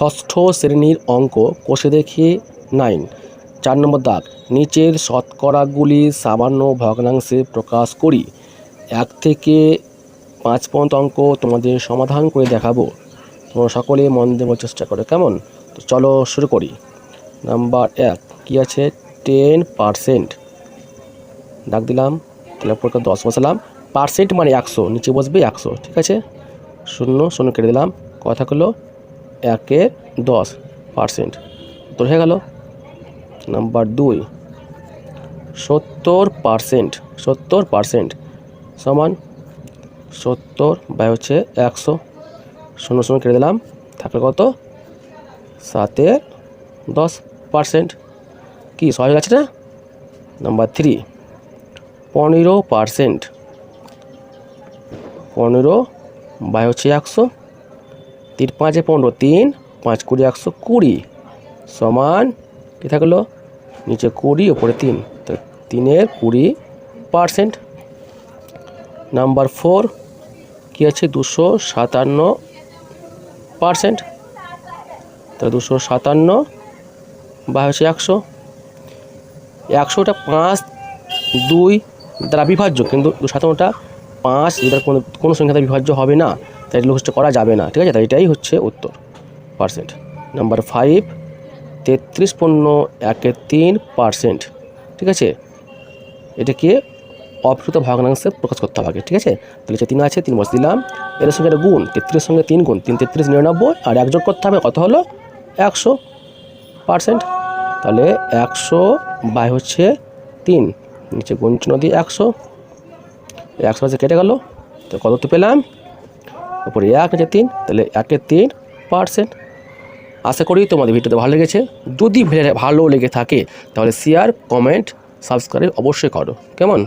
ষষ্ঠ শ্রেণির অঙ্ক কষে দেখে নাইন। চার নম্বর দাগ, নিচের শতকরাগুলি সামান্য ভগ্নাংশে প্রকাশ করি। এক থেকে পাঁচ পর্যন্ত অঙ্ক তোমাদের সমাধান করে দেখাবো। তোমরা সকলে মন দেওয়ার চেষ্টা করো, কেমন? তো চলো শুরু করি। নাম্বার এক, কী আছে? Ten percent. ডাক দিলাম তাহলে পরীক্ষা দশ বসালাম। পার্সেন্ট মানে একশো, নিচে বসবে একশো, ঠিক আছে? শূন্য শূন্য কেটে দিলাম। কথা হলো একের দশ পার্সেন্ট। তো হয়ে গেল। নাম্বার দুই, সত্তর পার্সেন্ট সত্তর পার্সেন্ট সমান সত্তর বাই হচ্ছে একশো। শূন্য শূন্য কেটে দিলাম। থাকলে কত? সাতের দশ পার্সেন্ট। কি, সহজ আছে না? নাম্বার থ্রি, পনেরো পার্সেন্ট, পনেরো বাই হচ্ছে একশো। তিন পাঁচে পনেরো, তিন পাঁচ কুড়ি, একশো কুড়ি সমান কী থাকল? নিচে কুড়ি, ওপরে তিন। তো তিনের কুড়ি পার্সেন্ট। নাম্বার ফোর, কী আছে? দুশো সাতান্ন পার্সেন্ট। তাহলে দুশো সাতান্ন বা হচ্ছে একশো। একশোটা পাঁচ দুই দ্বারা বিভাজ্য, কিন্তু সাতান্নটা পাঁচ এটার কোনো কোনো সংখ্যা দ্বারা বিভাজ্য হবে না, তাই লক্ষ্য করা যাবে না, ঠিক আছে? তাই এটাই হচ্ছে উত্তর পার্সেন্ট নাম্বার ফাইভ তেত্রিশ পণ্য একের তিন পার্সেন্ট ঠিক আছে? এটাকে অপ্রকৃত ভগ্নাংশে প্রকাশ করতে হবে ঠিক আছে? তাহলে যে তিন আছে, তিন বস দিলাম এর সঙ্গে একটা গুণ, তেত্রিশের সঙ্গে তিন গুণ, তিন, তেত্রিশ নিরানব্বই, আর এক করতে হবে কত হলো? একশো পার্সেন্ট তাহলে একশো বাই হচ্ছে তিন, নিচে গুণ চিহ্ন দিয়ে একশো একশো পাশে কেটে গেল। তো কত তো পেলাম? উপরে এক, নিচে তিন, তাহলে একে তিন পার্সেন্ট। আশা করি তোমাদের ভিডিওতে ভালো লেগেছে। যদি ভালো লেগে থাকে, তাহলে শেয়ার কমেন্ট সাবস্ক্রাইব অবশ্যই করো। কেমন?